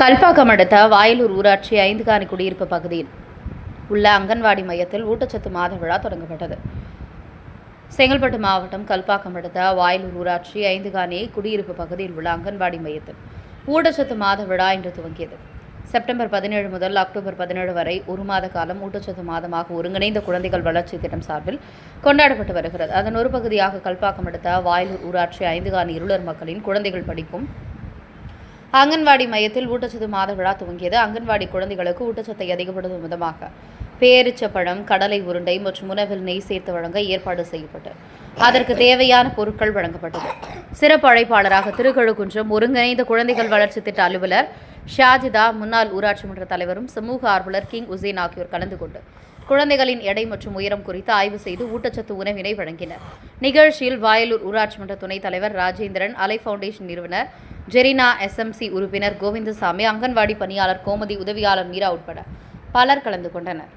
கல்பாக்கம் அடுத்த வாயலூர் ஊராட்சி ஐந்துகாணி குடியிருப்பு பகுதியில் உள்ள அங்கன்வாடி மையத்தில் ஊட்டச்சத்து மாத விழா தொடங்கப்பட்டது. செங்கல்பட்டு மாவட்டம் கல்பாக்கம் அடுத்த வாயலூர் ஊராட்சி ஐந்துகாணி குடியிருப்பு பகுதியில் உள்ள அங்கன்வாடி மையத்தில் ஊட்டச்சத்து மாத விழா இன்று துவங்கியது. செப்டம்பர் பதினேழு முதல் அக்டோபர் பதினேழு வரை ஒரு மாத காலம் ஊட்டச்சத்து மாதமாக ஒருங்கிணைந்த குழந்தைகள் வளர்ச்சி திட்டம் சார்பில் கொண்டாடப்பட்டு வருகிறது. அதன் ஒரு பகுதியாக கல்பாக்கம் அடுத்த வாயலூர் ஊராட்சி ஐந்துகாணி இருளர் மக்களின் குழந்தைகள் படிக்கும் அங்கன்வாடி மையத்தில் ஊட்டச்சத்து மாத விழா துவங்கியது. அங்கன்வாடி குழந்தைகளுக்கு ஊட்டச்சத்தை அதிகப்படுத்தும் விதமாக பேரிச்சப்பழம் கடலை உருண்டை மற்றும் உணவில் நெய் சேர்த்து வழங்க ஏற்பாடு செய்யப்பட்டு அதற்கு தேவையான பொருட்கள் வழங்கப்பட்டது. சிறப்பு அழைப்பாளராக திருக்கழுக்குன்றம் ஒருங்கிணைந்த குழந்தைகள் வளர்ச்சி திட்ட அலுவலர் ஷாஜிதா முன்னாள் ஊராட்சி மன்ற தலைவரும் சமூக ஆர்வலர் கிங் உசேன் ஆகியோர் கலந்து கொண்டு குழந்தைகளின் எடை மற்றும் உயரம் குறித்து ஆய்வு செய்து ஊட்டச்சத்து உணவினை வழங்கினர். நிகழ்ச்சியில் வாயலூர் ஊராட்சி மன்ற துணைத் தலைவர் ராஜேந்திரன் அலை ஃபவுண்டேஷன் நிறுவனர் ஜெரினா எஸ்எம்சி உறுப்பினர் கோவிந்தசாமி அங்கன்வாடி பணியாளர் கோமதி உதவியாளர் மீரா உட்பட பலர் கலந்து கொண்டனர்.